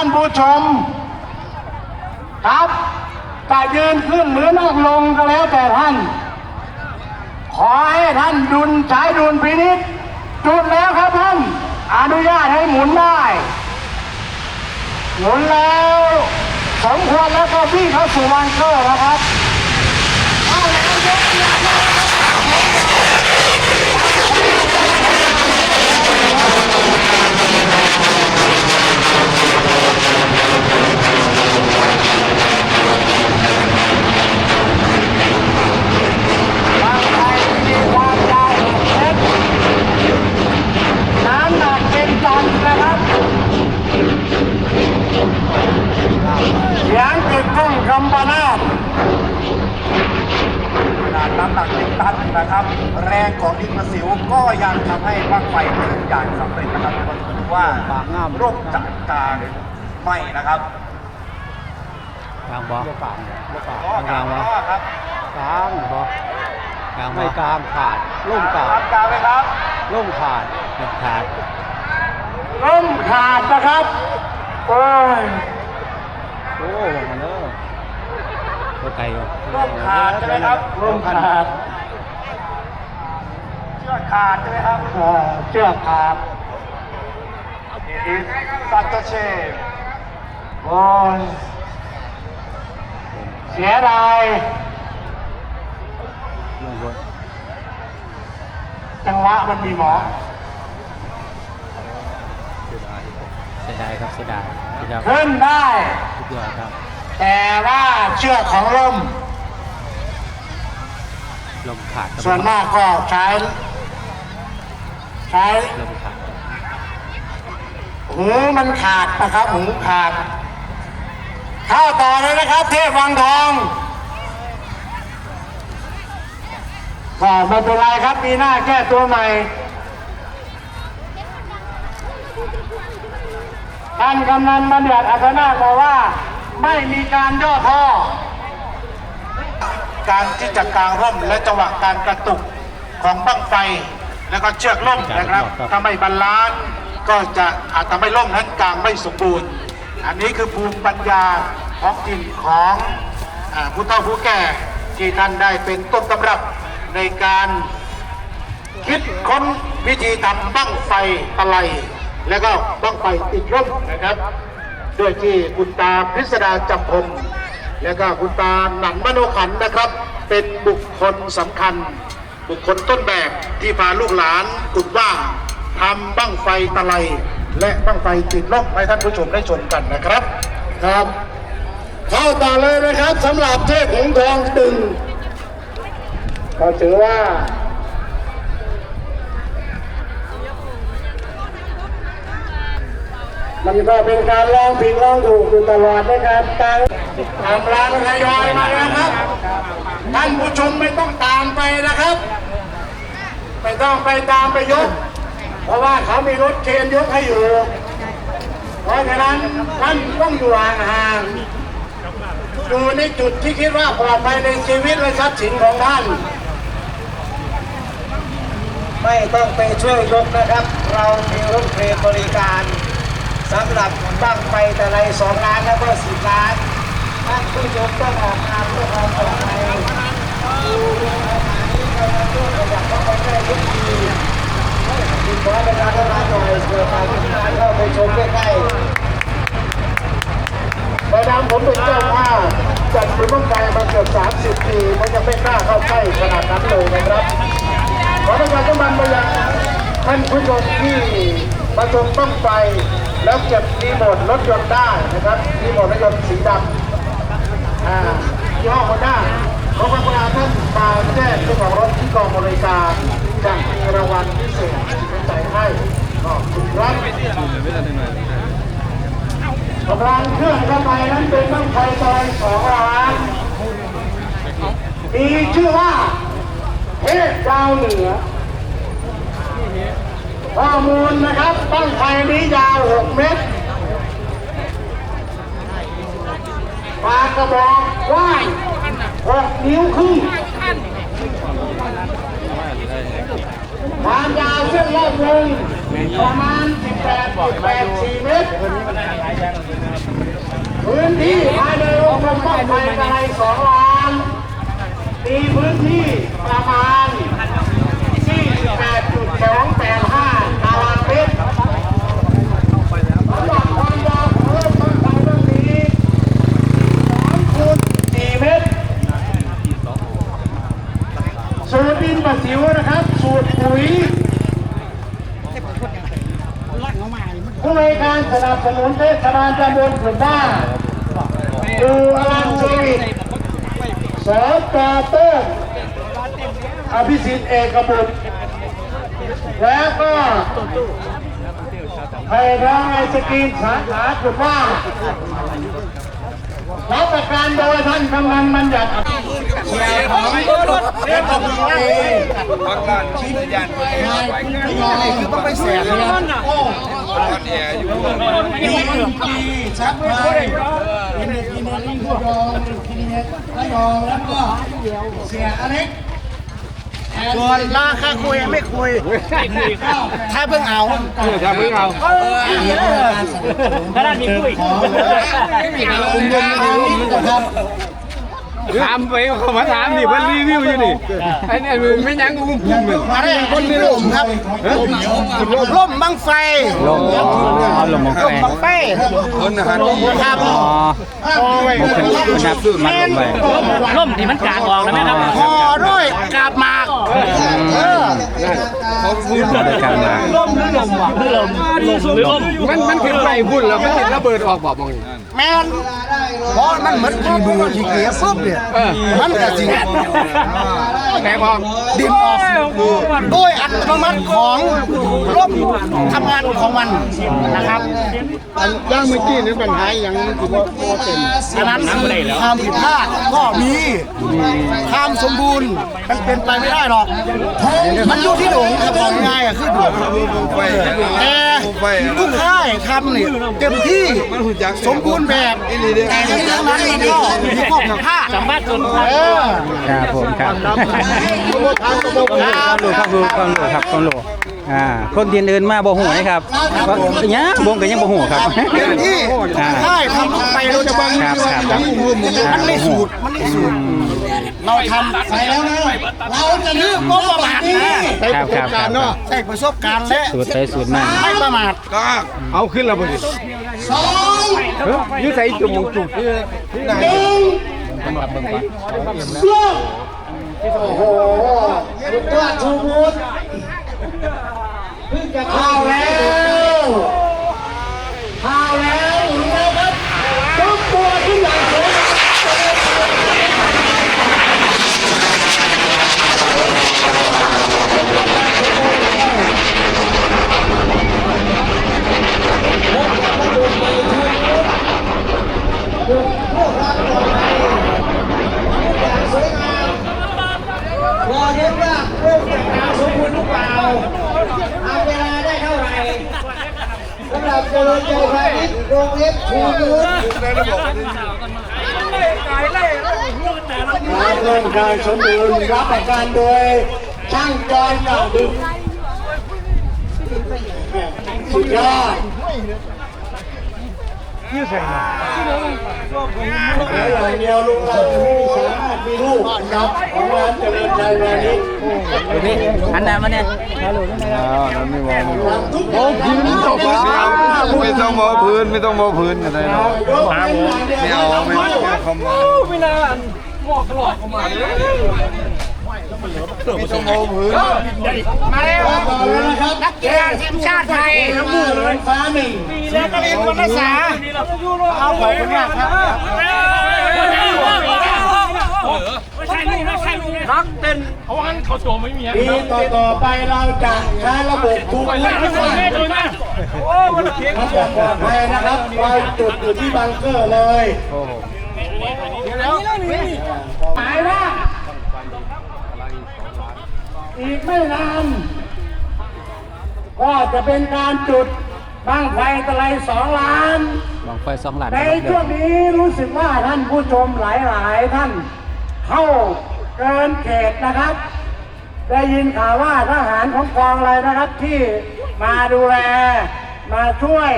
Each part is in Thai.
ท่านผู้ชม ครับจะยืนขึ้นหรือนั่งลงก็แล้วแต่ท่าน ขอให้ท่านดุลใช้ดุลพินิษจุดแล้วครับท่าน อนุญาตให้หมุนได้ หมุนแล้วสมควรแล้วก็วิ่เขาสู่วันเกอร์นะครับเอาแล้วยกเสียง บางไทยมีความยาวหกเมตรน้ำหนักเป็นตันนะครับ เสียงติดกล้องคำปนาศขนาดน้ำหนักเป็นตันนะครับ แรงของดินประสิวก็ยังทำให้บ้างไฟเดินอย่างสำเร็จนะครับคนถือว่าร่มจัดการไม่นะครับกลางบ่กลางบ่กลางก็กลางก็ครับกลางบ่กลางบ่ไม่กลางขาดล่มกลางครับกลางเลยครับล่มขาดเด็ดขาดล้มขาดนะครับโอ้ย โอ้ว่ามันเด้อตัวไกลอยู่ร่มขาดใช่ไหมครับล้มขาดเชือกขาดใช่ไหมครับเอ่อเชือกขาดอิสซัตเตเชฟโอ้ยเสียดายลงบนจังหวะมันมีหมอเสียดายครับเสียดายเสียดายขึ้นได้ทุก ยอดครับ แต่ว่าเชือกของล่ม ลมขาดครับส่วนมากก็ใช้ ใช้ลมขาดหูมันขาดนะครับหูขาด เข้าต่อเลยนะครับ เทพวังทองก็ไม่เป็นไรครับ ปีหน้าแก้ตัวใหม่ ท่านกำนันบัญญัติอัศนาบอกว่าไม่มีการย่อท่อ การที่จะกางร่มและจังหวะการกระตุกของบั้งไฟ แล้วก็เชือกล่มนะครับถ้าไม่บาลานซ์ก็จะอาจทำให้ล่มนั้นกางไม่สมบูรณ์ อันนี้คือภูมิปัญญาท้องถิ่นของอาผู้เฒ่าผู้แก่ที่ท่านได้เป็นต้นตำรับในการคิดค้นวิธีทำบั้งไฟอะไร แล้วก็บั้งไฟติดร่มนะครับด้วยที่คุณตาพิสดารจำพลแล้วก็คุณตาหนันมโนขันธ์นะครับ เป็นบุคคลสำคัญ บุคคลต้นแบบที่พาลูกหลานกุดว่าทำบั้งไฟตะไลและบั้งไฟติดล่มให้ท่านผู้ชมได้ชมกันนะครับครับ เข้าต่อเลยนะครับสำหรับเทพหงส์ทองดึงก็ถือว่า มันก็เป็นการลองผิดลองถูกอยู่ตลอดนะครับการตามร้านทยอยมานะครับท่านผู้ชมไม่ต้องตามไปนะครับ ไม่ต้องไปตามไปยก เพราะว่าเขามีรถเคนยกให้อยู่ เพราะฉะนั้นท่านต้องอยู่ห่างๆอยู่ในจุดที่คิดว่าปลอดภัยในชีวิตและทรัพย์สินของท่านไม่ต้องไปช่วยยกนะครับ เรามีรถเครนบริการ สำหรับตั้งไฟแต่ไรสองล้านแล้วก็สิบล้านท่านผู้ชมต้องออกมาเพื่อความปลอดภัยดูเรื่องอาหารที่กำลังช่วยประหยัดเข้าไปได้ทุกทีดินขอประชาสัมพันหน่อยเผื่อใครที่ร้านเข้าไปชมใกล้ๆประดามผมเป็นเจ้าภาพจัดบุญบ้างไฟมาเกือบ 30 ปีมันยังไม่กล้าเข้าใกล้ขนาดนั้นเลยนะครับ ขอประชาสัมพันธ์ไปยังท่านผู้ชมที่มาชมบ้างไฟ แล้วเก็บรีโมทรถยนต์ได้นะครับรีโมทรถยนต์สีดำอ่ายี่ห้อฮอนด้าขอความกรุณาท่านมาแจ้งเจ้าของรถที่กองบริการจะมีรางวัลพิเศษเป็นใจให้ขอบคุณครับกำลังเครื่องเข้าไปนั้นเป็นบ้างไฟซอยสองล้านมีชื่อว่าเทพดาวเหนือ ข้อมูลนะครับต้นไทรนี้ยาว 6 เมตรปากกระบอกว่าง 6 นิ้วครึ่งความยาวเส้นรอบวงประมาณ 18 8 4 เมตร พื้นที่ภายในองค์กรป้องภัยกระไรสองล้านมีพื้นที่ประมาณ 48.2 ประสิวนะครับ สูตรปุ๋ยผู้ในการสนับสนุนเทศบาลตำบลขุนบ้านดูอลังชีวิตสอตาเติ้งอภิสิทธิ์เอกบุตรและก็ไทยร้องไอศกรีมสาขาขุนบ้า นรับประการโดยท่านกำนันบัญญัติเสียของเรียกตัวเองบางร้านชี้ยันไปกันคือต้องไปเสียเลยโอ้ตอนนี้อยู่ดีดีชัดเลยเป็นเด็กกินเนอรี่ระยองกินเนอระยองแล้วก็เสียอเล็ก ส่วนราคาคุยไม่คุย ถ้าเพิ่งเอาทำเพื่อเราขนาดนี้คุยคุณยนต์นะครับ ถามไปเขามาถามดิว่ารีวิวอยู่นี่ไอ้นี่ไม่ยังกูพูดเหมือนอะไรคนมีลมครับลมบังไฟลมลมมบังไฟคนอาหารครับอ๋อมันเป็นมันนับมันลงไปล่มที่มันกลางออกแล้วไหมครับพอด้วยกาบมากเออเขาพูดโดยการมาล่มหรือลมวะลมลมหรือลมมันมันขึ้นไปพูดแล้วมันติดระเบิดออกบอกมอง แมนเพราะมันเหมือนกีดูกีเกียปุ๊บเนี่ยมันกระสิแข็งพอดินออกโดยอัตโนมัติของร่มทำงานของมันนะครับย่างเมื่อกี้นี่ปัญหาอย่างมันคือว่าโมเต็มฉะนั้นความผิดพลาดก็มีความสมบูรณ์มันเป็นไปไม่ได้หรอกมันอยู่ที่หลงครับของง่ายอะคือหลงไฟแต่ ทุกค่ายทำเนี่ยเต็มที่สมบูรณ์แบบแต่ทั้งนี้ทั้งนั้นมันก็อยู่ที่ข้อผิดพลาดสัมภาษณ์จนเออครับผมครับความรู้ความรู้ความรู้ครับความรู้อ่าคนที่อื่นมาบ่หูนะครับว่ายังบ่งก็ยังบ่หูครับเต็มที่อ่าค่ายทำไปเราจะบังครับครับครับมันไม่สูตรมันไม่สูตร เราทำไปแล้วนะเราจะลืมงบประมาณนะครับครับครับครับใช้ประสบการณ์และสูตรไปสูตรมาไม่ประมาทก็เอาขึ้นแล้วพอดีสองยืดใส่จุ่มจุ่มที่ไหนหนึ่งเริ่มโอ้โหสุดยอดชูมูดเพิ่งจะเข้าแล้วเข้าแล้วหรือไงครับยกตัวขึ้นอย่างสูงรอเย็นว่าโลกจะกาวสมบูรณ์หรือเปล่าเอาเวลาได้เท่าไหร่สำหรับเจริญใจพาณิชย์โรงเล็บชูยูนมาเรื่องการ สมบูรณ์รับประกันโดยช่างจอยเก่าดึกสุดยอดยืดใส่อย่างเดียวลูกเราไม่สามารถมีลูกนะครับของร้านเจริญใจพาณิชย์นี่อันนั้นมาเนี่ยโอ้พื้นตกแล้วไม่ต้องมอพื้นไม่ต้องมอพื้นอะไรเนาะไม่เอาไม่เอาคำว่าไม่นาน หมอกหลอกออกมาเลยไม่ต้องมอพื้นมาแล้วนะครับนักกีฬาทีมชาติไทยน้ำมือเลยฟ้าหนึ่งแล้วก็เรียนวรรณศาสตร์เอาขอบคุณมากครับนักเต้นเพราะว่าเขาตัวไม่มีปีต่อต่อไปเราจะใช้ระบบทูบและไม่ใช่แม่ดูนะโอ้มันเก่งระบบปลอดภัยนะครับเราจุดอยู่ที่บังเกอร์เลย หมายว่า อีกไม่นานก็จะเป็นการจุดบ้างไฟตะไลสองล้านมองไฟสองหลังในช่วงนี้รู้สึกว่าท่านผู้ชมหลายๆท่าน เข้าเกินเขตนะครับ ได้ยินข่าวว่าทหารของกองอะไรนะครับที่มาดูแลมาช่วย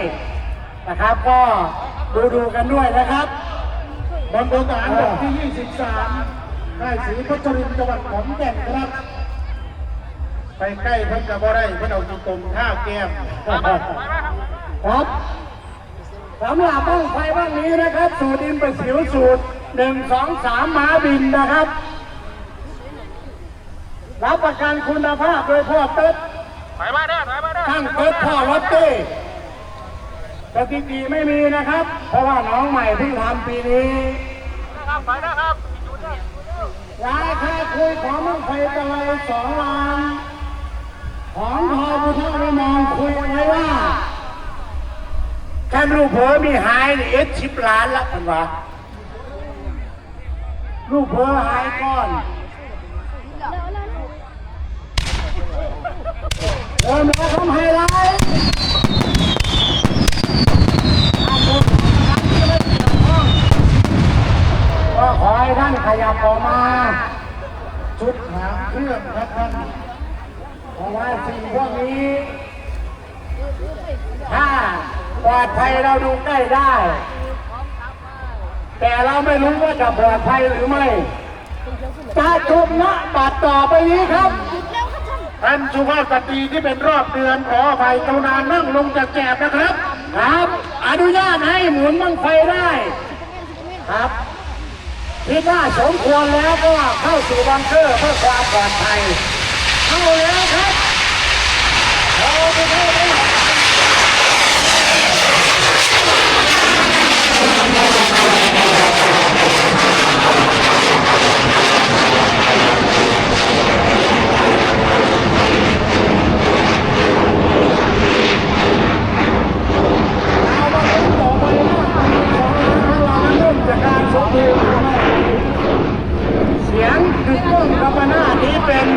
นะครับ ก็ดูดูๆกันด้วยนะครับ บนโดนทหารบกที่ 23ค่ายศรีพัชรินทร์จังหวัดขอนแก่นครับ ไปใกล้เพิ่นกับบ่ได้เพิ่นเอาตุ่มท่าแก้มครับสำหรับบ้างไฟบ้างนี้นะครับ สูตรอินประสิวสูตรหนึ่งสองสามหมาบินนะครับ รับประกันคุณภาพโดยพ่อเต๊ดถอยมาเด้อถอยมาเด้อช่างเต๊ดพ่อรถเต้ สถิติไม่มีนะครับ เพราะว่าน้องใหม่เพิ่งทำปีนี้ครับถอยนะครับราคาคุยของมังไฟตะไลสองล้าน ของทอบุทรมองคุยไว้ว่าท่านลูกเผอมีหายเอสชิบล้านละกันวะลูกเผอหายก้อนเริ่มแล้วทำไฮไลท์ก็ขอให้ท่านขยับอมา ชุดหางเครื่องครับท่านเพราะว่าสิ่งพวกนี้ถ้าปลอดภัยเราดูใกล้ได้ แต่เราไม่รู้ว่าจะปลอดภัยหรือไม่จะจบณบัตรต่อไปนี้ครับท่านสุภาพสตรีที่เป็นรอบเดือนขออภัยกรุณานั่งลงจากแจบนะครับ ครับ อนุญาตให้หมุนบังไฟได้ ครับ คิดว่าสมควรแล้วก็เข้าสู่บังเกอร์เพื่อความปลอดภัยเข้าแล้วครับเราไปเข้าไป เอามาเป็นต่อไปว่าของเราเริ่มจากการสมบูรณ์เสียงคือต้นกำมนาจนี้เป็น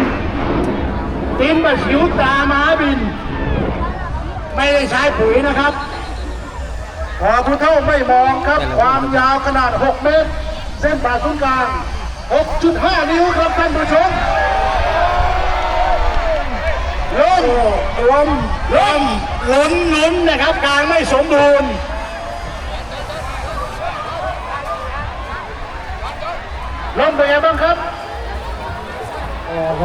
ตินบะชิวตาม้าบิน ไม่ได้ใช้ ปุ๋ยนะครับขอผู้เท่าไม่มองครับ ความยาวขนาด 6 เมตร เส้นผ่าศูนย์กลาง 6.5 นิ้วครับท่านผู้ชมลมลมลมลุ้นลุ้นนะครับกลางไม่สมบูรณ์ลมเป็นไงบ้างครับโอ้โห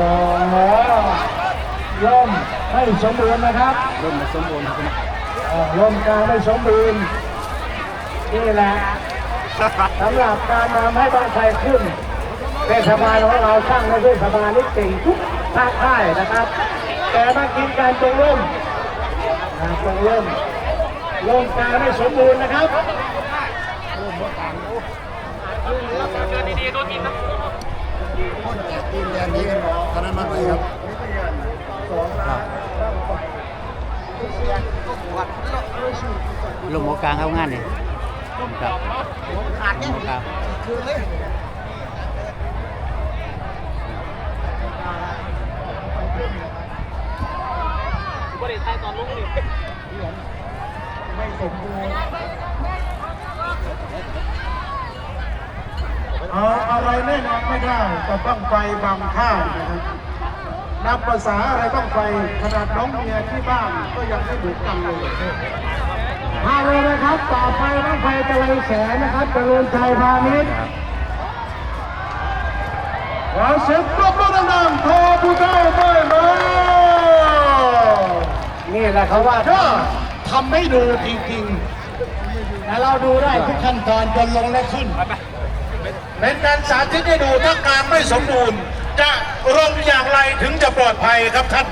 ลมไม่สมบูรณ์นะครับลมสมบูรณ์ครับเอ่อ ลมกลางไม่สมบูรณ์นี่แหละสำหรับการทำให้บ้านไฟขึ้นเทศบาลของเราสร้างในเทศบาลนี่เก่งทุกภาคค่ายนะครับ แต่มากินการตรงร่มอ่าตรงร่มลมกลางไม่สมบูรณ์นะครับดีๆโดนกินนะล มหัวกลางเข้างานนี่ครับขาดเนี่ยครับบริษัทตอนลุงนี่ไม่ตกดูเอาอะไรแน่นอนไม่ได้กับบ้างไฟบางข้างนะครับ นับภาษาอะไรบ้างไฟขนาดน้องเมียที่บ้านก็ยังไม่เหมือนกันเลยมาเลยนะครับ ต่อไปบ้างไฟตะไลแสนนะครับเจริญชัยพาณิชย์ขอเสียงปรบมือดังๆโทผู้เท่าไม่มานี่แหละเขาว่าก็ทำให้ดูจริงๆและเราดูได้ทุกขั้นตอนจนลงและขึ้นเป็นการสาธิตให้ดูถ้ากลางไม่สมบูรณ์ จะลงอย่างไรถึงจะปลอดภัยครับท่าน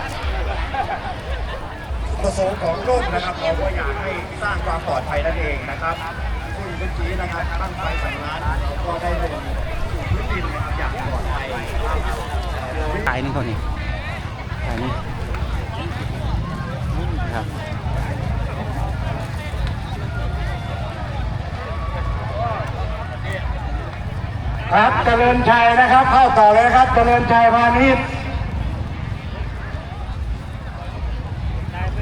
ประสงค์ของร่มนะครับเราก็อยากให้สร้างความปลอดภัยนั่นเองนะครับซึ่งเมื่อกี้นะครับตั้งไฟสองล้านเราก็ได้ลงสู่พื้นดินนะครับอย่างปลอดภัยถ่ายนึงเขานี่ถ่ายนี่ครับ ครับเจริญชัยนะครับ เข้าต่อเลยครับเจริญชัยพาณิชย์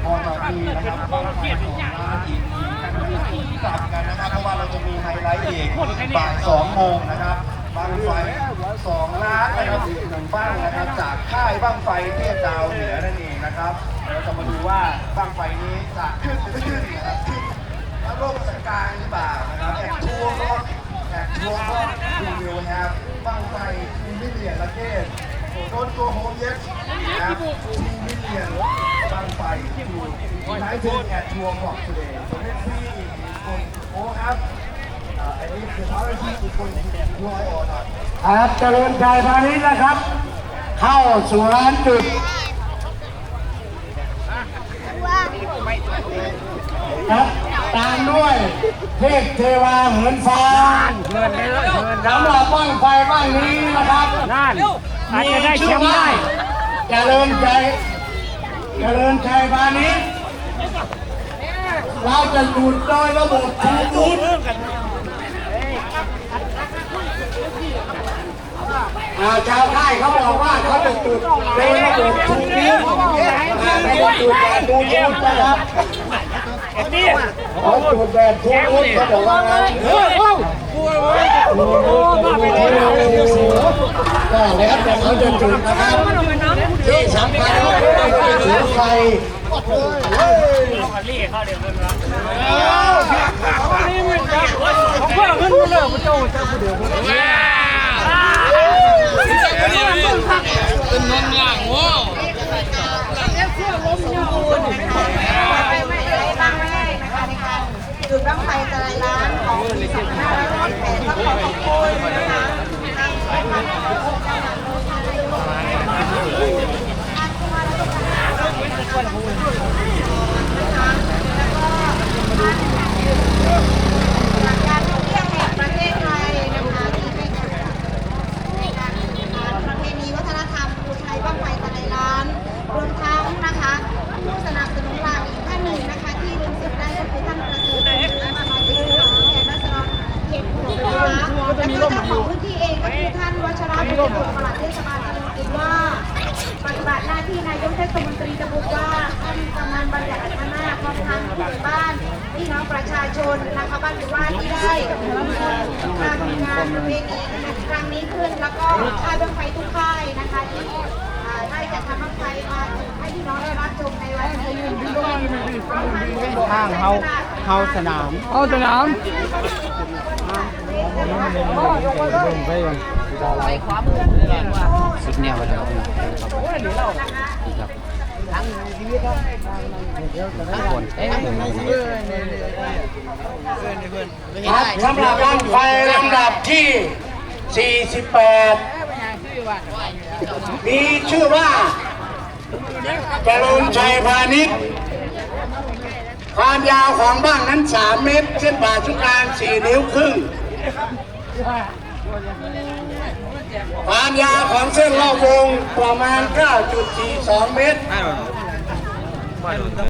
พอเรามีนะครับก็มาอีกทีกันนะครับ เพราะว่าเราจะมีไฮไลท์อีกบ่ายสองโมงนะครับบ้างไฟสองล้านนะครับอีหนึ่งบ้างนะครับจากค่ายบ้างไฟเทพดาวเหนือนั่นเองนะครับเราจะมาดูว่าบ้างไฟนี้จะขึ้นหรือไม่ขึ้นนะครับขึ้นแล้วโลกสกายหรือเปล่านะครับแอบทัวร์ก็ อบทัวร์ก็ดูวิวนะครับบ้างไฟทูมิเลียนละเกตโอ้โดนตัวโฮมเยสนะครับทูมิเลียนบ้างไฟทูไนท์เทนแอบทัวร์บอกทุเดย์ตัวเลขที่คนโอ้ครับอ่าอันนี้คือภารกิจอีกคนทัวร์ออร์ดครับเจริญชัยพาณิชย์นะครับ เข้าสู่ร้านจุดครับ ตามด้วย เทพเทวาเหินฟ้าสำหรับบ้างไฟบ้างนี้นะครับนั่นอาจจะได้แชมป์ได้เจริญชัยเจริญชัยพาณิชย์เราจะหยุดโดยระบบทูบูธอ่าชาวค่ายเขาบอกว่าเขาจะจุดโดยระบบทูบูธไม่ได้จุดแบบดูบูธนะครับ เขาจุดแบบทูบูธเขาบอกว่างั้นก็แล้วแต่เขาจะจุดนะครับที่สำคัญก็คือถือไฟเป็นนนล่างโว้จุด บ้านพี่น้องประชาชนนะคะบ้านหรือว่าที่ได้มาทำงานประเพณีครั้งนี้ขึ้นแล้วก็ค่ายเบื้องไฟทุกค่ายนะคะที่ได้จัดทำบั้งไฟมาให้พี่น้องได้รับชมในวันนี้ด้วยข้างเฮาเฮาสนามเอาสนามสุดแนวแล้วครับ คนเอ๊ะครับสำหรับบ้างไฟลำดับที่ 48 มีชื่อว่าจริญชัยพาณิชย์ความยาวของบ้างนั้น 3 เมตร เส้นผ่าศูนย์กลาง 4 นิ้วครึ่ง ความยาวของเส้นรอบวงประมาณ 9.42 เมตร